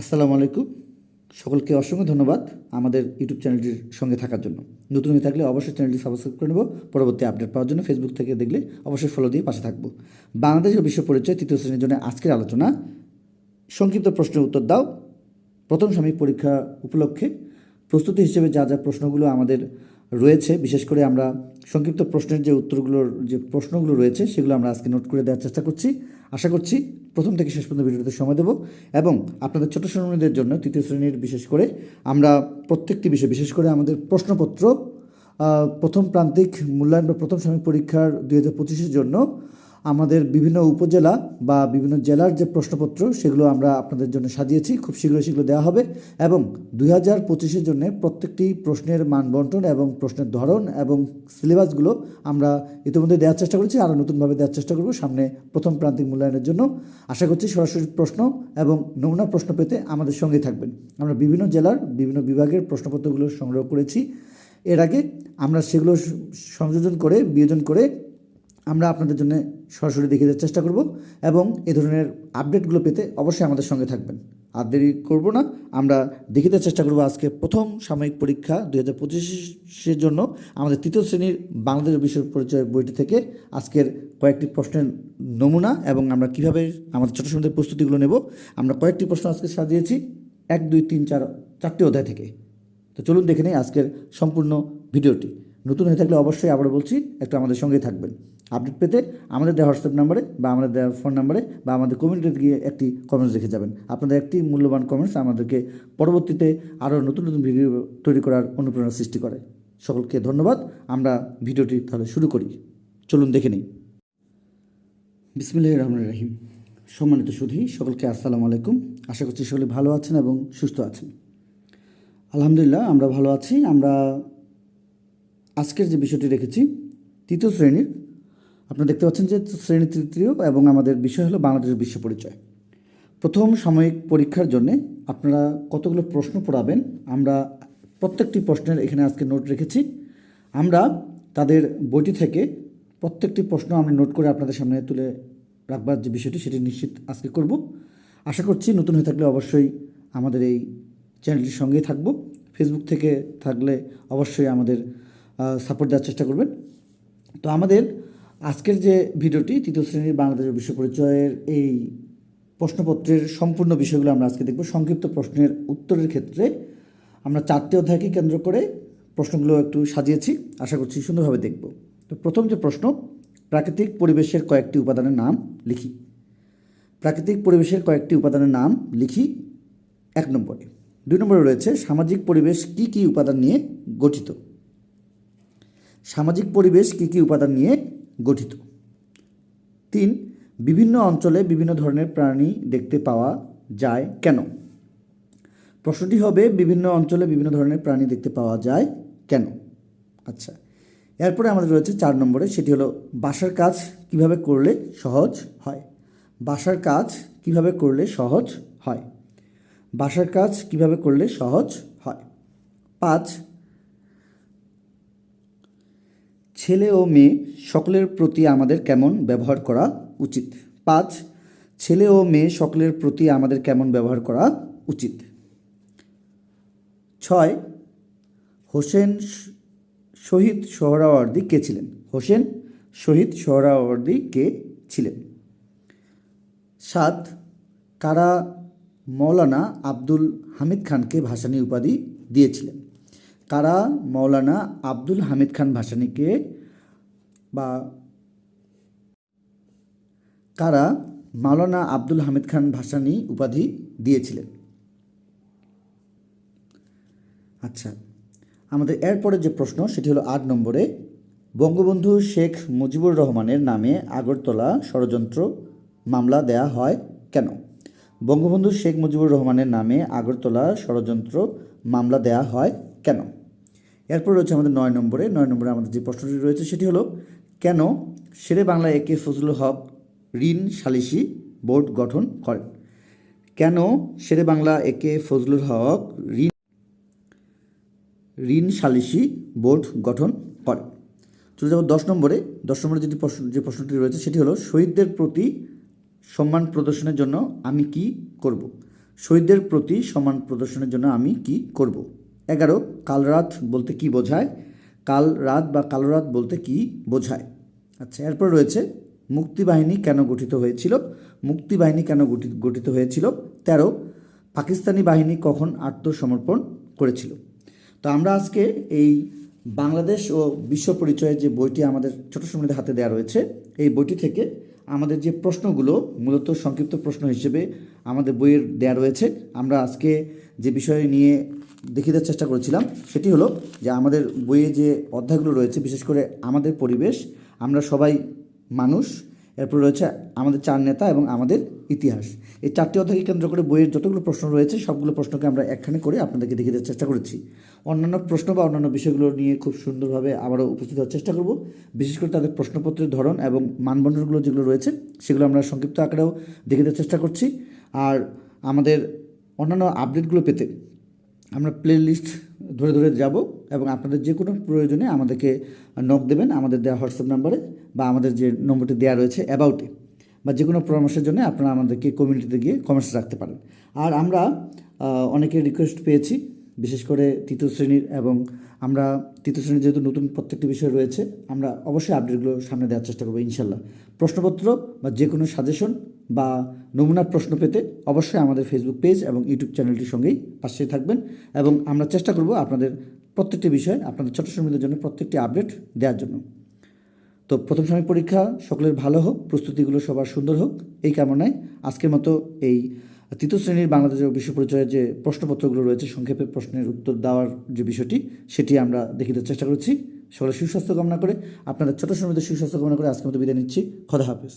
আসসালামু আলাইকুম। সকলকে অসংখ্য ধন্যবাদ আমাদের ইউটিউব চ্যানেলটির সঙ্গে থাকার জন্য। নতুন হয়ে থাকলে অবশ্যই চ্যানেলটি সাবস্ক্রাইব করে নেব। পরবর্তী আপডেট পাওয়ার জন্য ফেসবুক থেকে দেখলে অবশ্যই ফলো দিয়ে পাশে থাকব। বাংলাদেশ ও বিশ্ব পরিচয় তৃতীয় শ্রেণির জন্য আজকের আলোচনা। সংক্ষিপ্ত প্রশ্নের উত্তর দাও। প্রথম সাময়িক পরীক্ষা উপলক্ষে প্রস্তুতি হিসেবে যা যা প্রশ্নগুলো আমাদের রয়েছে, বিশেষ করে আমরা সংক্ষিপ্ত প্রশ্নের যে উত্তরগুলোর যে প্রশ্নগুলো রয়েছে, সেগুলো আমরা আজকে নোট করে দেওয়ার চেষ্টা করছি। আশা করছি প্রথম থেকে শেষ পর্যন্ত ভিডিওতে সময় দেবো এবং আপনাদের ছোটো শ্রেণীদের জন্য তৃতীয় শ্রেণির বিশেষ করে আমরা প্রত্যেকটি বিষয়, বিশেষ করে আমাদের প্রশ্নপত্র প্রথম প্রান্তিক মূল্যায়ন বা প্রথম সাময়িক পরীক্ষার দুই হাজার পঁচিশের জন্য আমাদের বিভিন্ন উপজেলা বা বিভিন্ন জেলার যে প্রশ্নপত্র, সেগুলো আমরা আপনাদের জন্য সাজিয়েছি। খুব শীঘ্রই সেগুলো দেওয়া হবে এবং দুই হাজার পঁচিশের জন্য প্রত্যেকটি প্রশ্নের মান বন্টন এবং প্রশ্নের ধরন এবং সিলেবাসগুলো আমরা ইতিমধ্যে দেওয়ার চেষ্টা করেছি, আরও নতুনভাবে দেওয়ার চেষ্টা করব সামনে প্রথম প্রান্তিক মূল্যায়নের জন্য। আশা করছি সরাসরি প্রশ্ন এবং নমুনা প্রশ্ন পেতে আমাদের সঙ্গে থাকবেন। আমরা বিভিন্ন জেলার বিভিন্ন বিভাগের প্রশ্নপত্রগুলো সংগ্রহ করেছি। এর আগে আমরা সেগুলো সংযোজন করে, বিয়োজন করে আমরা আপনাদের জন্য সরাসরি দেখিয়ে দেওয়ার চেষ্টা করব এবং এ ধরনের আপডেটগুলো পেতে অবশ্যই আমাদের সঙ্গে থাকবেন। আর দেরি করব না, আমরা দেখিয়ে দেওয়ার চেষ্টা করব আজকে প্রথম সাময়িক পরীক্ষা দুই হাজার পঁচিশের জন্য আমাদের তৃতীয় শ্রেণির বাংলাদেশ বিশ্ব পরিচয় বইটি থেকে। আজকের কয়েকটি প্রশ্নের নমুনা এবং আমরা কীভাবে আমাদের ছোটো সমুদ্রের প্রস্তুতিগুলো নেব, আমরা কয়েকটি প্রশ্ন আজকে সাজিয়েছি। এক, দুই, তিন, চার, চারটি অধ্যায় থেকে। তো চলুন দেখে নিই আজকের সম্পূর্ণ ভিডিওটি। নতুন হয়ে থাকলে অবশ্যই আবার বলছি, একটু আমাদের সঙ্গেই থাকবেন। আপডেট পেতে আমাদের দেওয়া হোয়াটসঅ্যাপ নাম্বারে বা আমাদের দেওয়া ফোন নাম্বারে বা আমাদের কমিউনিটিতে গিয়ে একটি কমেন্টস রেখে যাবেন। আপনাদের একটি মূল্যবান কমেন্টস আমাদেরকে পরবর্তীতে আরও নতুন নতুন ভিডিও তৈরি করার অনুপ্রেরণা সৃষ্টি করে। সকলকে ধন্যবাদ। আমরা ভিডিওটি তাহলে শুরু করি। চলুন দেখে নিই। বিসমিল্লাহ রহমান রাহিম। সম্মানিত সুধী, সকলকে আসসালামু আলাইকুম। আশা করছি সকলে ভালো আছেন এবং সুস্থ আছেন। আলহামদুলিল্লাহ, আমরা ভালো আছি। আমরা আজকের যে বিষয়টি রেখেছি তৃতীয় শ্রেণির আপনারা দেখতে পাচ্ছেন যে শ্রেণি তৃতীয় এবং আমাদের বিষয় হলো বাংলাদেশের বিশ্ব পরিচয়। প্রথম সাময়িক পরীক্ষার জন্য আপনারা কতগুলো প্রশ্ন পড়াবেন, আমরা প্রত্যেকটি প্রশ্নের এখানে আজকে নোট রেখেছি। আমরা তাদের বইটি থেকে প্রত্যেকটি প্রশ্ন আমরা নোট করে আপনাদের সামনে তুলে রাখবার যে বিষয়টি, সেটি নিশ্চিত আজকে করব। আশা করছি নতুন হয়ে থাকলে অবশ্যই আমাদের এই চ্যানেলটির সঙ্গেই থাকব। ফেসবুক থেকে থাকলে অবশ্যই আমাদের সাপোর্ট দেওয়ার চেষ্টা করবেন। তো আমাদের আজকের যে ভিডিওটি, তৃতীয় শ্রেণির বাংলাদেশের বিশ্ব পরিচয়ের এই প্রশ্নপত্রের সম্পূর্ণ বিষয়গুলো আমরা আজকে দেখব। সংক্ষিপ্ত প্রশ্নের উত্তরের ক্ষেত্রে আমরা চারটি অধ্যায়কে কেন্দ্র করে প্রশ্নগুলো একটু সাজিয়েছি। আশা করছি সুন্দরভাবে দেখব। তো প্রথম যে প্রশ্ন, প্রাকৃতিক পরিবেশের কয়েকটি উপাদানের নাম লিখি। প্রাকৃতিক পরিবেশের কয়েকটি উপাদানের নাম লিখি এক নম্বরে। দুই নম্বরে রয়েছে, সামাজিক পরিবেশ কি কি উপাদান নিয়ে গঠিত? সামাজিক পরিবেশ কি কি উপাদান নিয়ে গঠিত। তিন, বিভিন্ন অঞ্চলে বিভিন্ন ধরনের প্রাণী দেখতে পাওয়া যায় কেন? প্রশ্নটি হবে, বিভিন্ন অঞ্চলে বিভিন্ন ধরনের প্রাণী দেখতে পাওয়া যায় কেন? আচ্ছা এরপরে আমাদের রয়েছে চার নম্বরে, সেটি হলো বাসার কাজ কীভাবে করলে সহজ হয়? বাসার কাজ কীভাবে করলে সহজ হয়? বাসার কাজ কীভাবে করলে সহজ হয়? পাঁচ ছেলে ও মেয়ে সকলের প্রতি আমাদের কেমন ব্যবহার করা উচিত? পাঁচ, ছেলে ও মেয়ে সকলের প্রতি আমাদের কেমন ব্যবহার করা উচিত? ছয়, হোসেন শহীদ সোহরাওয়ার্দী কে ছিলেন? হোসেন শহীদ সোহরাওয়ার্দী কে ছিলেন? সাত, কারা মৌলানা আব্দুল হামিদ খানকে ভাসানী উপাধি দিয়েছিলেন? কারা মৌলানা আব্দুল হামিদ খান ভাসানীকে বা কারা মাওলানা আব্দুল হামিদ খান ভাসানী উপাধি দিয়েছিলেন। আচ্ছা আমাদের এরপরে যে প্রশ্ন সেটি হলো আট নম্বরে, বঙ্গবন্ধু শেখ মুজিবুর রহমানের নামে আগরতলা ষড়যন্ত্র মামলা দেয়া হয় কেন? বঙ্গবন্ধু শেখ মুজিবুর রহমানের নামে আগরতলা ষড়যন্ত্র মামলা দেয়া হয় কেন? এরপর রয়েছে আমাদের নয় নম্বরে নয় নম্বরে আমাদের যে প্রশ্নটি রয়েছে সেটি হলো, কেন শেরে বাংলা একে ফজলুল হক ঋণ সালিসি বোর্ড গঠন করেন কেন শেরে বাংলা একে ফজলুল হক ঋণ ঋণ সালিসি বোর্ড গঠন করে? চলে যাব দশ নম্বরে দশ নম্বরে যেটি প্রশ্ন, যে প্রশ্নটি রয়েছে সেটি হলো, শহীদদের প্রতি সম্মান প্রদর্শনের জন্য আমি কি করব? শহীদদের প্রতি সম্মান প্রদর্শনের জন্য আমি কি করব? এগারো, কাল রাত বলতে কি বোঝায়? কাল রাত বা কালো রাত বলতে কি বোঝায়? আচ্ছা এরপর রয়েছে, মুক্তিবাহিনী কেন গঠিত হয়েছিল? মুক্তিবাহিনী কেন গঠিত হয়েছিল? তেরো, পাকিস্তানি বাহিনী কখন আত্মসমর্পণ করেছিল? তো আমরা আজকে এই বাংলাদেশ ও বিশ্ব পরিচয়ের যে বইটি আমাদের ছোট সময়ের হাতে দেওয়া রয়েছে, এই বইটি থেকে আমাদের যে প্রশ্নগুলো, মূলত সংক্ষিপ্ত প্রশ্ন হিসেবে আমাদের বইয়ের দেওয়া রয়েছে, আমরা আজকে যে বিষয় নিয়ে দেখিয়ে দেওয়ার চেষ্টা করেছিলাম, সেটি হলো যে আমাদের বইয়ে যে অধ্যায়গুলো রয়েছে, বিশেষ করে আমাদের পরিবেশ, আমরা সবাই মানুষ, এরপর রয়েছে আমাদের চার নেতা এবং আমাদের ইতিহাস। এই চারটি অধ্যায়কে কেন্দ্র করে বইয়ের যতগুলো প্রশ্ন রয়েছে, সবগুলো প্রশ্নকে আমরা একখানে করে আপনাদেরকে দেখিয়ে দেওয়ার চেষ্টা করেছি। অন্যান্য প্রশ্ন বা অন্যান্য বিষয়গুলো নিয়ে খুব সুন্দরভাবে আবারও উপস্থিত হওয়ার চেষ্টা করব। বিশেষ করে তাদের প্রশ্নপত্রের ধরন এবং মানবন্ধনগুলো যেগুলো রয়েছে, সেগুলো আমরা সংক্ষিপ্ত আকারেও দেখিয়ে দেওয়ার চেষ্টা করছি। আর আমাদের অন্যান্য আপডেটগুলো পেতে আমরা প্লে লিস্ট ধরে ধরে যাব এবং আপনাদের যে কোনো প্রয়োজনে আমাদেরকে নক দেবেন আমাদের দেওয়া হোয়াটসঅ্যাপ নাম্বারে বা আমাদের যে নম্বরটি দেওয়া রয়েছে অ্যাবাউটে বা যে কোনো পরামর্শের জন্য আপনারা আমাদেরকে কমিউনিটিতে গিয়ে কমেন্টস রাখতে পারেন। আর আমরা আহ, অনেকের রিকোয়েস্ট পেয়েছি বিশেষ করে তৃতীয় শ্রেণির এবং আমরা তৃতীয় শ্রেণির যেহেতু নতুন প্রত্যেকটি বিষয় রয়েছে আমরা অবশ্যই আপডেটগুলো সামনে দেওয়ার চেষ্টা করব ইনশাল্লাহ। প্রশ্নপত্র বা যে কোনো সাজেশন বা নমুনা প্রশ্ন পেতে অবশ্যই আমাদের ফেসবুক পেজ এবং ইউটিউব চ্যানেলটির সঙ্গেই পাশে থাকবেন এবং আমরা চেষ্টা করব আপনাদের প্রত্যেকটি বিষয়ে, আপনাদের ছোট শ্রমিকদের জন্য প্রত্যেকটি আপডেট দেওয়ার জন্য। তো প্রথম সময় পরীক্ষা, সকলের ভালো হোক, প্রস্তুতিগুলো সবার সুন্দর হোক, এই কামনায় আজকের মতো এই তৃতীয় শ্রেণির বাংলাদেশের বিশ্ব পরিচয়ের যে প্রশ্নপত্রগুলো রয়েছে, সংক্ষেপে প্রশ্নের উত্তর দেওয়ার যে বিষয়টি, সেটি আমরা দেখিতে চেষ্টা করছি। সকলের সুস্বাস্থ্য কামনা করে, আপনাদের ছোট শ্রমিকদের সুস্বাস্থ্য কামনা করে আজকের মতো বিদায় নিচ্ছি। খোদা হাফেজ।